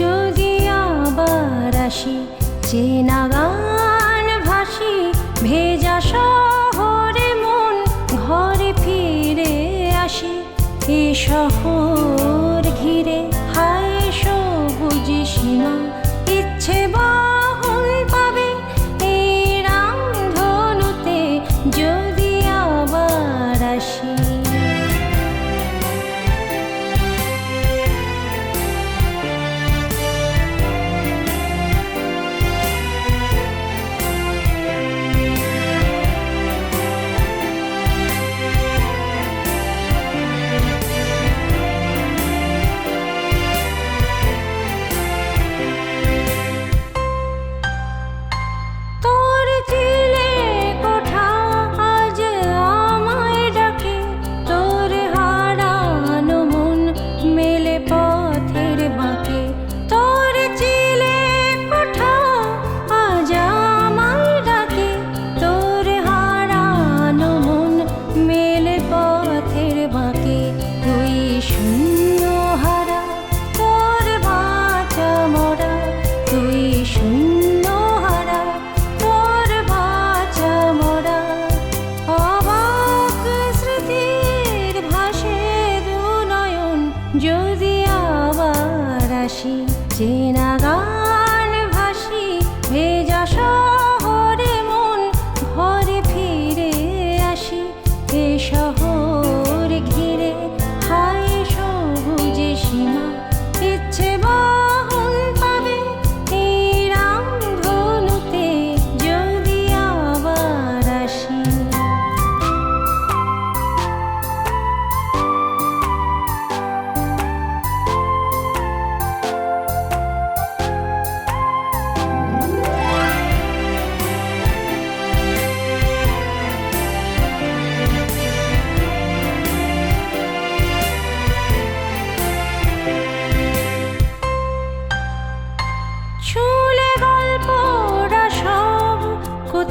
যদি আবার আসি চেনা গান ভাসি ভেজা শহরে মন ঘরে ফিরে আসি। এ শহর Tina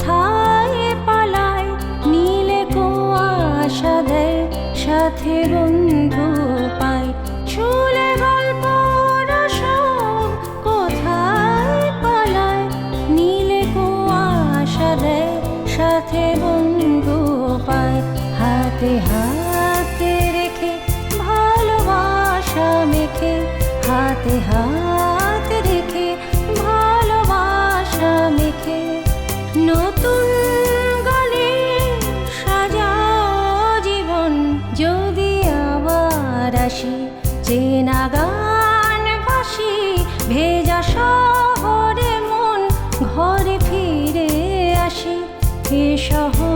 কোথায় পালায়? নীলে কুয়াশা দেয়, সাথে বন্ধু পায়। শুলে গল্প রসব কোথায় পালায়? নীলে কুয়াশা দেয়, সাথে বন্ধু পায়। হাতে হাতে রেখে, ভালোবাসা মেখে, হাতে হাতে বাতাসি চেনা গান ভাসি ভেজা শহরে মন ঘরে ফিরে আসি। এ শহর